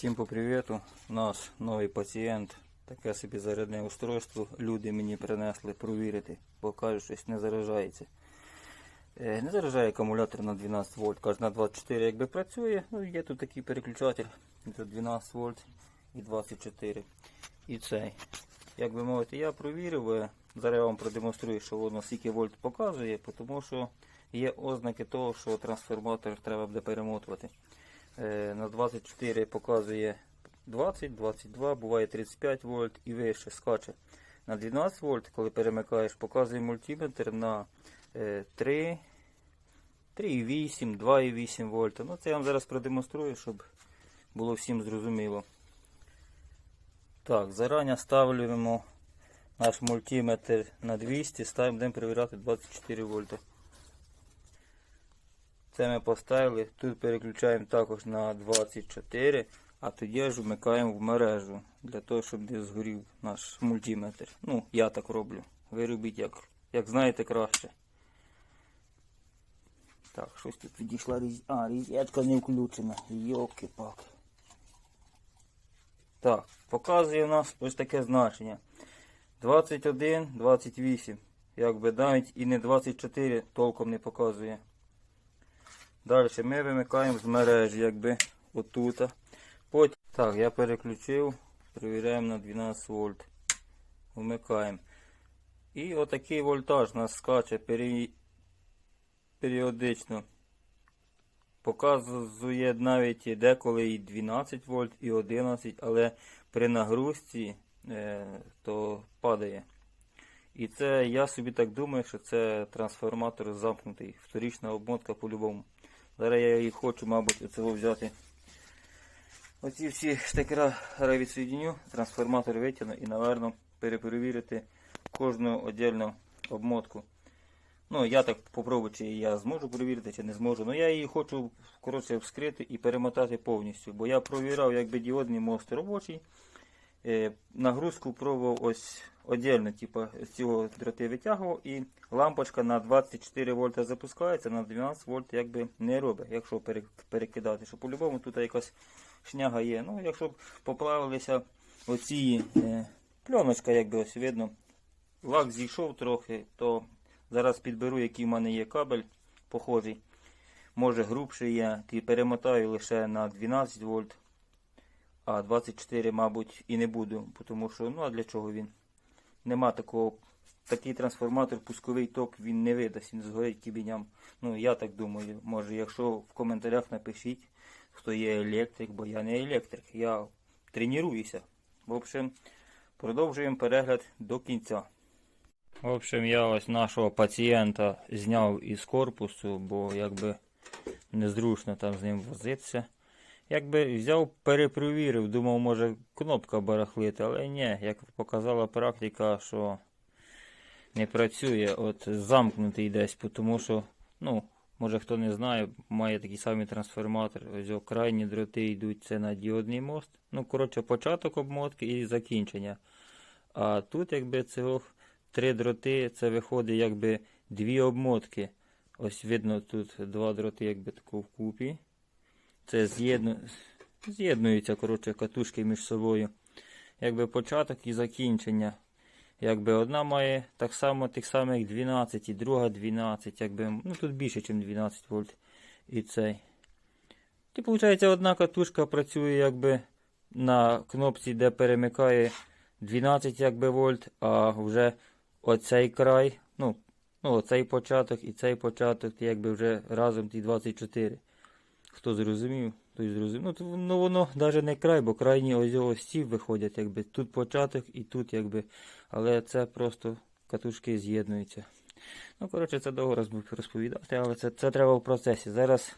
Всім по привіту. У нас новий пацієнт. Таке собі зарядне устройство. Люди мені принесли провірити, бо кажуть, щось не заражається. Е, Не заражає акумулятор на 12 вольт. Каже, на 24 якби працює. Ну, є тут такий переключатель. Тут 12 вольт і 24. І цей. Як би мовити, я провірив. е, Зараз я вам продемонструю, що воно скільки вольт показує, тому що є ознаки того, що трансформатор треба буде перемотувати. Е, На 24 показує 20, 22, буває 35 вольт і вище скаче. На 12 вольт, коли перемикаєш, показує мультиметр на е, 3, 3,8, 2,8 вольта. Ну, це я вам зараз продемонструю, щоб було всім зрозуміло. Так, зарані ставлюємо наш мультиметр на 200, ставимо, будемо перевіряти 24 вольта. Це ми поставили. Тут переключаємо також на 24, а тоді ж вмикаємо в мережу для того, щоб не згорів наш мультиметр. Ну, я так роблю. Ви робіть як, як знаєте краще. Так, щось тут відійшла різ... А, різетка не включена. йоки пак Так, показує у нас ось таке значення. 21, 28. Якби навіть і не 24 толком не показує. Далі ми вимикаємо з мережі, якби отут. Потім, так, я переключив, перевіряємо на 12 вольт. Вмикаємо. І отакий вольтаж нас скаче пері... періодично. Показує навіть деколи і 12 вольт, і 11, але при нагрузці е, то падає. І це я собі так думаю, що це трансформатор замкнутий. Вторічна обмотка по-любому. Зараз я її хочу, мабуть, оцього взяти. Оці всі штекера відсоєдню, трансформатор витягну і, напевно, переперевірити кожну віддільну обмотку. Ну, я так попробую, чи я зможу перевірити, чи не зможу. Ну, я її хочу коротше вскрити і перемотати повністю. Бо я провіряв, якби діодний мост робочий. Е, нагрузку пробував ось віддільно, типу, з цього дроти витягував і лампочка на 24 вольта запускається, на 12 вольт якби не робить, якщо перекидати. Що по-любому тут якась шняга є. Ну, якщо б поплавилися оці е, пленочка, якби ось видно, лак зійшов трохи, то зараз підберу, який в мене є кабель похожий. Може грубший є, і перемотаю лише на 12 вольт. А 24, мабуть, і не буду, тому що, ну а для чого він? Нема такого, такий трансформатор, пусковий ток він не видасть, він згорить кібіням. Ну, я так думаю. Може, якщо в коментарях напишіть, хто є електрик, бо я не електрик, я тренуюся. В общем, продовжуємо перегляд до кінця. В общем, я ось нашого пацієнта зняв із корпусу, бо якби незручно там з ним возитися. Якби взяв, перепровірив, думав, може кнопка барахлити, але ні, як показала практика, що не працює, от замкнутий десь, тому що, ну, може хто не знає, має такий самий трансформатор, ось крайні дроти йдуть це на діодний мост. Ну, коротше, початок обмотки і закінчення. А тут, якби цього три дроти, це виходить якби дві обмотки. Ось видно тут два дроти, якби тако вкупі. Це з'єдну... з'єднуються коротше, катушки між собою. Якби початок і закінчення. Якби одна має так само тих самих 12, і друга 12, якби, ну тут більше, ніж 12 вольт. І цей. І виходить, одна катушка працює якби на кнопці, де перемикає 12 якби, вольт, а вже оцей край, ну, ну оцей початок і цей початок, якби вже разом ті 24. Хто зрозумів, той зрозумів. Ну, ну воно навіть не край, бо крайні ось ці виходять, якби тут початок і тут, якби. Але це просто катушки з'єднуються. Ну, коротше, це довго розповідати, але це, це треба в процесі. Зараз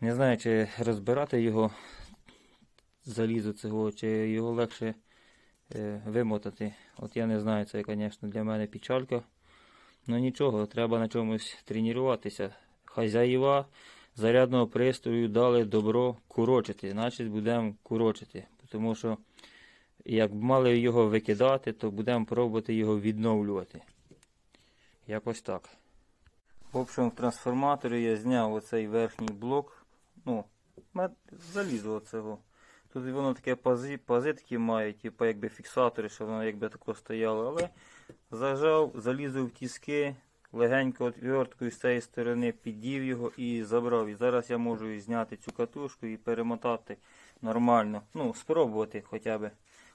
не знаю, чи розбирати його залізо цього, чи його легше е, вимотати. От я не знаю, це, звісно, для мене печалька. Ну нічого, треба на чомусь тренуватися. Хазяїва зарядного пристрою дали добро курочити, значить будемо курочити. Тому що як мали його викидати, то будемо пробувати його відновлювати. Якось так. В общем, в трансформаторі я зняв оцей верхній блок. Ну, залізо оцього. Тут воно таке пази, пази такі має, типу якби фіксатори, що воно якби тако стояло. Але зажав, залізав в тіски, легенько отверткою з цієї сторони піддів його і забрав. І зараз я можу зняти цю катушку і перемотати нормально. Ну, спробувати хоча б,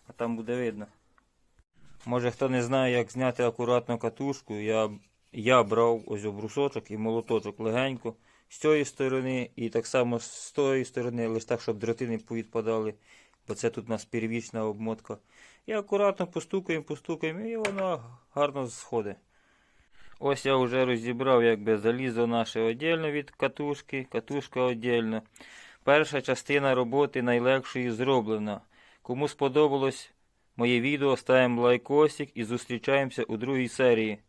а там буде видно. Може хто не знає, як зняти акуратно катушку, я, я брав ось брусочок і молоточок легенько з цієї сторони і так само з тої сторони, лише так, щоб дроти не повідпадали, бо це тут у нас первічна обмотка. І акуратно постукаємо, постукаємо, і воно гарно сходить. Ось я вже розібрав якби залізо наше віддільно від катушки, катушка віддільно. Перша частина роботи найлегшої зроблена. Кому сподобалось моє відео, ставимо лайкосик і зустрічаємося у другій серії.